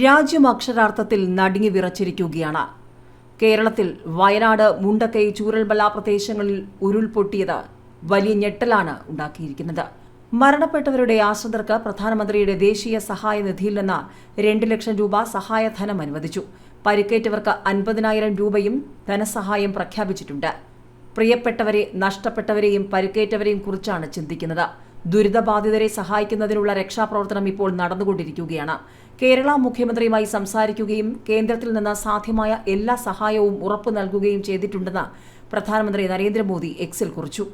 രാജ്യം അക്ഷരാർത്ഥത്തിൽ നടുങ്ങി വിറച്ചിരിക്കുകയാണ്. കേരളത്തിൽ വയനാട് മുണ്ടക്കൈ ചൂരൽമല പ്രദേശങ്ങളിൽ ഉരുൾപൊട്ടിയത് വലിയ ഞെട്ടലാണ് ഉണ്ടാക്കിയിരിക്കുന്നത്. മരണപ്പെട്ടവരുടെ ആശ്രിതർക്ക് പ്രധാനമന്ത്രിയുടെ ദേശീയ സഹായ നിധിയിൽ നിന്ന് രണ്ട് ലക്ഷം രൂപ സഹായധനം അനുവദിച്ചു. പരിക്കേറ്റവർക്ക് അൻപതിനായിരം രൂപയും ധനസഹായം പ്രഖ്യാപിച്ചിട്ടുണ്ട്. പ്രിയപ്പെട്ടവരെ നഷ്ടപ്പെട്ടവരെയും പരിക്കേറ്റവരെയും കുറിച്ചാണ് ചിന്തിക്കുന്നത്. ദുരിതബാധിതരെ സഹായിക്കുന്നതിനുള്ള രക്ഷാപ്രവർത്തനം ഇപ്പോൾ നടന്നുകൊണ്ടിരിക്കുകയാണ്. കേരള മുഖ്യമന്ത്രിയുമായി സംസാരിക്കുകയും കേന്ദ്രത്തിൽ നിന്ന് സാധ്യമായ എല്ലാ സഹായവും ഉറപ്പു നൽകുകയും ചെയ്തിട്ടുണ്ടെന്ന് പ്രധാനമന്ത്രി നരേന്ദ്രമോദി എക്സിൽ കുറിച്ചു.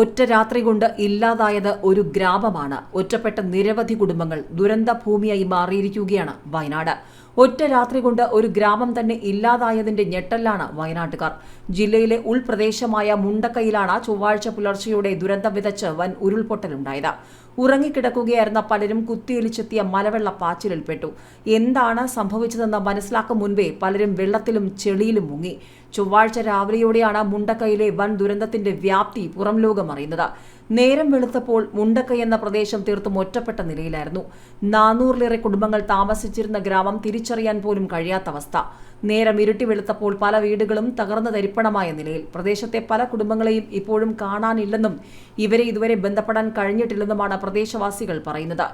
ഒറ്റ രാത്രി കൊണ്ട് ഇല്ലാതായത് ഒരു ഗ്രാമമാണ്. ഒറ്റപ്പെട്ട നിരവധി കുടുംബങ്ങൾ ദുരന്ത ഭൂമിയായി മാറിയിരിക്കുകയാണ് വയനാട്. ഒറ്റ രാത്രി കൊണ്ട് ഒരു ഗ്രാമം തന്നെ ഇല്ലാതായതിന്റെ ഞെട്ടലാണ് വയനാട്ടുകാർ. ജില്ലയിലെ ഉൾപ്രദേശമായ മുണ്ടക്കയിലാണ് ചൊവ്വാഴ്ച പുലർച്ചെയോടെ ദുരന്തം വിതച്ച് വൻ ഉരുൾപൊട്ടലുണ്ടായത്. ഉറങ്ങിക്കിടക്കുകയായിരുന്ന പലരും കുത്തിയൊലിച്ചെത്തിയ മലവെള്ള പാച്ചിലിൽപ്പെട്ടു. എന്താണ് സംഭവിച്ചതെന്ന് മനസ്സിലാക്കും മുൻപേ പലരും വെള്ളത്തിലും ചെളിയിലും മുങ്ങി. ചൊവ്വാഴ്ച രാവിലെയോടെയാണ് മുണ്ടക്കയിലെ വൻ ദുരന്തത്തിന്റെ വ്യാപ്തി പുറം ലോകം അറിയുന്നത്. നേരം വെളുത്തപ്പോൾ മുണ്ടക്കൈ എന്ന പ്രദേശം തീർത്തും ഒറ്റപ്പെട്ട നിലയിലായിരുന്നു. നാനൂറിലേറെ കുടുംബങ്ങൾ താമസിച്ചിരുന്ന ഗ്രാമം തിരിച്ചറിയാൻ പോലും കഴിയാത്ത അവസ്ഥ. നേരം ഇരുട്ടി വെളുത്തപ്പോൾ പല വീടുകളും തകർന്ന തരിപ്പണമായ നിലയിൽ. പ്രദേശത്തെ പല കുടുംബങ്ങളെയും ഇപ്പോഴും കാണാനില്ലെന്നും ഇവരെ ഇതുവരെ ബന്ധപ്പെടാൻ കഴിഞ്ഞിട്ടില്ലെന്നുമാണ് പ്രദേശവാസികൾ പറയുന്നത്.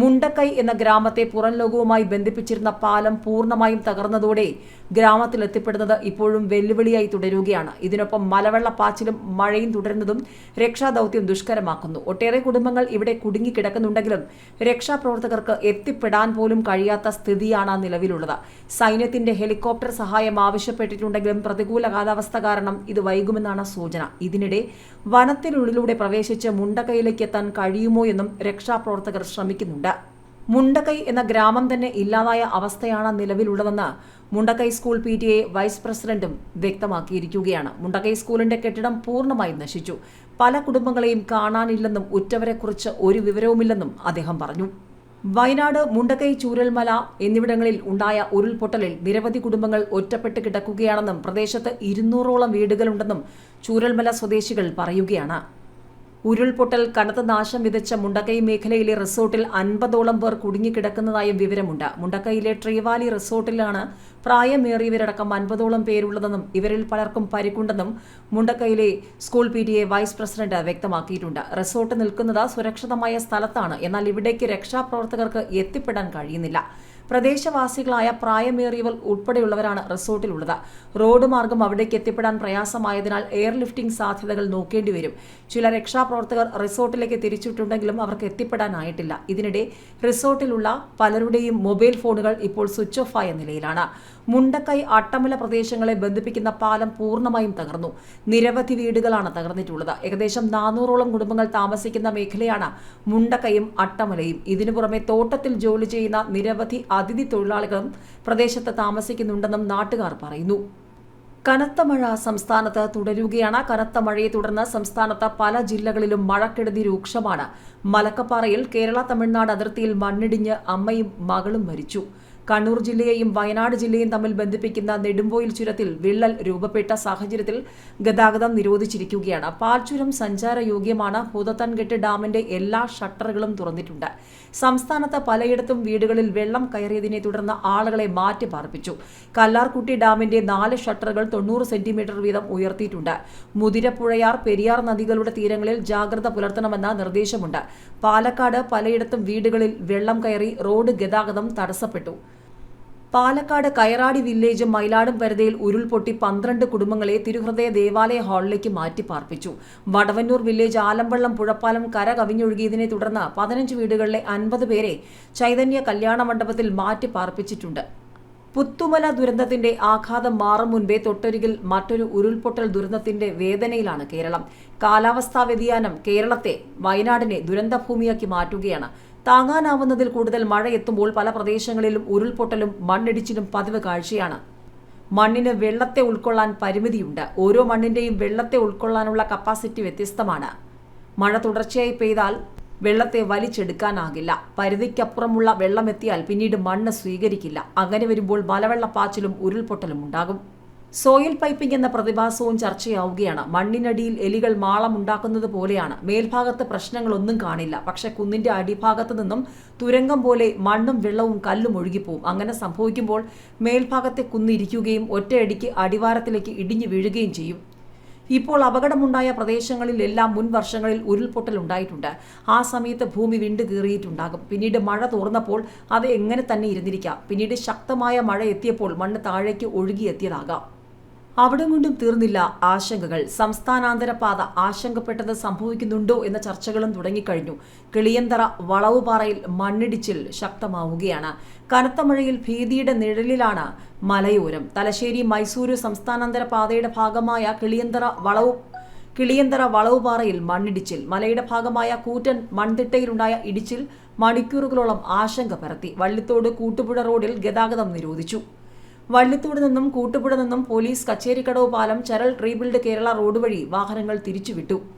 മുണ്ടക്കൈ എന്ന ഗ്രാമത്തെ പുറം ലോകവുമായി ബന്ധിപ്പിച്ചിരുന്ന പാലം പൂർണമായും തകർന്നതോടെ ഗ്രാമത്തിൽ എത്തിപ്പെടുന്നത് ഇപ്പോഴും വെല്ലുവിളിയായി തുടരുകയാണ്. ഇതിനൊപ്പം മലവെള്ള മലവെള്ളപ്പാച്ചിലും മഴയും തുടരുന്നതും രക്ഷാദൌത്യം ദുഷ്കരമാക്കുന്നു. ഒട്ടേറെ കുടുംബങ്ങൾ ഇവിടെ കുടുങ്ങിക്കിടക്കുന്നുണ്ടെങ്കിലും രക്ഷാപ്രവർത്തകർക്ക് എത്തിപ്പെടാൻ പോലും കഴിയാത്ത സ്ഥിതിയാണ് നിലവിലുള്ളത്. സൈന്യത്തിന്റെ ഹെലികോപ്റ്റർ സഹായം ആവശ്യപ്പെട്ടിട്ടുണ്ടെങ്കിലും പ്രതികൂല കാലാവസ്ഥ കാരണം ഇത് വൈകുമെന്നാണ് സൂചന. ഇതിനിടെ വനത്തിനുള്ളിലൂടെ പ്രവേശിച്ച് മുണ്ടക്കൈയിലേക്ക് എത്താൻ കഴിയുമോ എന്നും രക്ഷാപ്രവർത്തകർ ശ്രമിക്കുന്നുണ്ട്. മുണ്ടക്കൈ എന്ന ഗ്രാമം തന്നെ ഇല്ലാതായ അവസ്ഥയാണ് നിലവിലുള്ളതെന്ന് Mundakkai school P T A vice പ്രസിഡന്റും വ്യക്തമാക്കിയിരിക്കുകയാണ്. മുണ്ടക്കൈ സ്കൂളിന്റെ കെട്ടിടം പൂർണമായും നശിച്ചു. പല കുടുംബങ്ങളെയും കാണാനില്ലെന്നും ഉറ്റവരെക്കുറിച്ച് ഒരു വിവരവുമില്ലെന്നും അദ്ദേഹം പറഞ്ഞു. വയനാട് മുണ്ടക്കൈ ചൂരൽമല എന്നിവിടങ്ങളിൽ ഉണ്ടായ ഉരുൾപൊട്ടലിൽ നിരവധി കുടുംബങ്ങൾ ഒറ്റപ്പെട്ട് കിടക്കുകയാണെന്നും പ്രദേശത്ത് ഇരുന്നൂറോളം വീടുകളുണ്ടെന്നും ചൂരൽമല സ്വദേശികൾ പറയുകയാണ്. ഉരുൾപൊട്ടൽ കനത്ത നാശം വിതച്ച മുണ്ടക്കൈ മേഖലയിലെ റിസോർട്ടിൽ അൻപതോളം പേർ കുടുങ്ങിക്കിടക്കുന്നതായും വിവരമുണ്ട്. മുണ്ടക്കൈയിലെ ട്രീവാലി റിസോർട്ടിലാണ് പ്രായമേറിയവരടക്കം അൻപതോളം പേരുള്ളതെന്നും ഇവരിൽ പലർക്കും പരിക്കുണ്ടെന്നും മുണ്ടക്കൈയിലെ സ്കൂൾ പി വൈസ് പ്രസിഡന്റ് വ്യക്തമാക്കിയിട്ടുണ്ട്. റിസോർട്ട് നിൽക്കുന്നത് സുരക്ഷിതമായ സ്ഥലത്താണ്. എന്നാൽ ഇവിടേക്ക് രക്ഷാപ്രവർത്തകർക്ക് എത്തിപ്പെടാൻ കഴിയുന്നില്ല. പ്രദേശവാസികളായ പ്രായമേറിയവർ ഉൾപ്പെടെയുള്ളവരാണ് റിസോർട്ടിലുള്ളത്. റോഡ് മാർഗം അവിടേക്ക് എത്തിപ്പെടാൻ പ്രയാസമായതിനാൽ എയർലിഫ്റ്റിംഗ് സാധ്യതകൾ നോക്കേണ്ടി വരും. ചില രക്ഷാപ്രവർത്തകർ റിസോർട്ടിലേക്ക് തിരിച്ചിട്ടുണ്ടെങ്കിലും അവർക്ക് എത്തിപ്പെടാനായിട്ടില്ല. ഇതിനിടെ റിസോർട്ടിലുള്ള പലരുടെയും മൊബൈൽ ഫോണുകൾ ഇപ്പോൾ സ്വിച്ച് ഓഫ് ആയ നിലയിലാണ്. മുണ്ടക്കൈ അട്ടമല പ്രദേശങ്ങളെ ബന്ധിപ്പിക്കുന്ന പാലം പൂർണമായും തകർന്നു. നിരവധി വീടുകളാണ് തകർന്നിട്ടുള്ളത്. ഏകദേശം നാനൂറോളം കുടുംബങ്ങൾ താമസിക്കുന്ന മേഖലയാണ് മുണ്ടക്കയും അട്ടമലയും. ഇതിനു പുറമെ തോട്ടത്തിൽ ജോലി ചെയ്യുന്ന നിരവധി അതിഥി തൊഴിലാളികളും പ്രദേശത്ത് താമസിക്കുന്നുണ്ടെന്നും നാട്ടുകാർ പറയുന്നു. കനത്ത മഴ സംസ്ഥാനത്ത് തുടരുകയാണ്. കനത്ത മഴയെ തുടർന്ന് സംസ്ഥാനത്ത് പല ജില്ലകളിലും മഴക്കെടുതി രൂക്ഷമാണ്. മലക്കപ്പാറയിൽ കേരള തമിഴ്നാട് അതിർത്തിയിൽ മണ്ണിടിഞ്ഞ് അമ്മയും മകളും മരിച്ചു. കണ്ണൂർ ജില്ലയെയും വയനാട് ജില്ലയും തമ്മിൽ ബന്ധിപ്പിക്കുന്ന നെടുമ്പോയിൽ ചുരത്തിൽ വിള്ളൽ രൂപപ്പെട്ട സാഹചര്യത്തിൽ ഗതാഗതം നിരോധിച്ചിരിക്കുകയാണ്. പാൽച്ചുരം സഞ്ചാരയോഗ്യമാണ് ഭൂതത്താൻകെട്ട് ഡാമിന്റെ എല്ലാ ഷട്ടറുകളും തുറന്നിട്ടുണ്ട്. സംസ്ഥാനത്ത് പലയിടത്തും വീടുകളിൽ വെള്ളം കയറിയതിനെ തുടർന്ന് ആളുകളെ മാറ്റി പാർപ്പിച്ചു കല്ലാർകുട്ടി ഡാമിന്റെ നാല് ഷട്ടറുകൾ തൊണ്ണൂറ് സെന്റിമീറ്റർ വീതം ഉയർത്തിയിട്ടുണ്ട്. മുതിരപ്പുഴയാർ പെരിയാർ നദികളുടെ തീരങ്ങളിൽ ജാഗ്രത പുലർത്തണമെന്ന നിർദ്ദേശമുണ്ട്. പാലക്കാട് പലയിടത്തും വീടുകളിൽ വെള്ളം കയറി റോഡ് ഗതാഗതം തടസ്സപ്പെട്ടു. പാലക്കാട് കയറാടി വില്ലേജും മയിലാടും പരിധിയിൽ ഉരുൾപൊട്ടി പന്ത്രണ്ട് കുടുംബങ്ങളെ തിരുഹൃദയ ദേവാലയ ഹാളിലേക്ക് മാറ്റി പാർപ്പിച്ചു. വടവന്നൂർ വില്ലേജ് ആലമ്പള്ളം പുഴപ്പാലം കര കവിഞ്ഞൊഴുകിയതിനെ തുടർന്ന് പതിനഞ്ച് വീടുകളിലെ അൻപത് പേരെ ചൈതന്യ കല്യാണ മണ്ഡപത്തിൽ മാറ്റി പാർപ്പിച്ചിട്ടുണ്ട്. പുത്തുമല ദുരന്തത്തിന്റെ ആഘാതം മാറും മുൻപേ തൊട്ടരികിൽ മറ്റൊരു ഉരുൾപൊട്ടൽ ദുരന്തത്തിന്റെ വേദനയിലാണ് കേരളം. കാലാവസ്ഥാ വ്യതിയാനം കേരളത്തെ വയനാടിനെ ദുരന്തഭൂമിയാക്കി മാറ്റുകയാണ്. താങ്ങാനാവുന്നതിൽ കൂടുതൽ മഴ എത്തുമ്പോൾ പല പ്രദേശങ്ങളിലും ഉരുൾപൊട്ടലും മണ്ണിടിച്ചിലും പതിവ് കാഴ്ചയാണ്. മണ്ണിന് വെള്ളത്തെ ഉൾക്കൊള്ളാൻ പരിമിതിയുണ്ട്. ഓരോ മണ്ണിന്റെയും വെള്ളത്തെ ഉൾക്കൊള്ളാനുള്ള കപ്പാസിറ്റി വ്യത്യസ്തമാണ്. മഴ തുടർച്ചയായി പെയ്താൽ വെള്ളത്തെ വലിച്ചെടുക്കാനാകില്ല. പരിധിക്കപ്പുറമുള്ള വെള്ളമെത്തിയാൽ പിന്നീട് മണ്ണ് സ്വീകരിക്കില്ല. അങ്ങനെ വരുമ്പോൾ മലവെള്ളപ്പാച്ചിലും ഉരുൾപൊട്ടലും ഉണ്ടാകും. സോയിൽ പൈപ്പിംഗ് എന്ന പ്രതിഭാസവും ചർച്ചയാവുകയാണ്. മണ്ണിനടിയിൽ എലികൾ മാളം ഉണ്ടാക്കുന്നത് പോലെയാണ്. മേൽഭാഗത്ത് പ്രശ്നങ്ങളൊന്നും കാണില്ല. പക്ഷെ കുന്നിന്റെ അടിഭാഗത്ത് നിന്നും തുരങ്കം പോലെ മണ്ണും വെള്ളവും കല്ലും ഒഴുകിപ്പോവും. അങ്ങനെ സംഭവിക്കുമ്പോൾ മേൽഭാഗത്തെ കുന്നിരിക്കുകയും ഒറ്റയടിക്ക് അടിവാരത്തിലേക്ക് ഇടിഞ്ഞു വീഴുകയും ചെയ്യും. ഇപ്പോൾ അപകടമുണ്ടായ പ്രദേശങ്ങളിലെല്ലാം മുൻ വർഷങ്ങളിൽ ഉരുൾപൊട്ടൽ ഉണ്ടായിട്ടുണ്ട്. ആ സമയത്ത് ഭൂമി വിണ്ടു കീറിയിട്ടുണ്ടാകും. പിന്നീട് മഴ തോർന്നപ്പോൾ അത് എങ്ങനെ തന്നെ ഇരുന്നിരിക്കാം. പിന്നീട് ശക്തമായ മഴ എത്തിയപ്പോൾ മണ്ണ് താഴേക്ക് ഒഴുകിയെത്തിയതാകാം. അവിടെ കൊണ്ടും തീർന്നില്ല ആശങ്കകൾ. സംസ്ഥാനാന്തര പാത ആശങ്കപ്പെട്ടത് സംഭവിക്കുന്നുണ്ടോ എന്ന ചർച്ചകളും തുടങ്ങിക്കഴിഞ്ഞു. കിളിയന്തറ വളവുപാറയിൽ മണ്ണിടിച്ചിൽ ശക്തമാവുകയാണ്. കനത്ത മഴയിൽ ഭീതിയുടെ നിഴലിലാണ് മലയോരം. തലശ്ശേരി മൈസൂരു സംസ്ഥാനാന്തര പാതയുടെ ഭാഗമായ കിളിയന്തറ വളവ് കിളിയന്തറ വളവുപാറയിൽ മണ്ണിടിച്ചിൽ. മലയുടെ ഭാഗമായ കൂറ്റൻ മൺതിട്ടയിലുണ്ടായ ഇടിച്ചിൽ മണിക്കൂറുകളോളം ആശങ്ക പരത്തി. വള്ളിത്തോട് കൂട്ടുപുഴ റോഡിൽ ഗതാഗതം നിരോധിച്ചു. വള്ളിത്തോട് നിന്നും കൂട്ടുപുഴ നിന്നും പോലീസ് കച്ചേരിക്കടവ് പാലം ചരൽ റീബിൽഡ് കേരള റോഡ് വഴി വാഹനങ്ങൾ തിരിച്ചുവിട്ടു.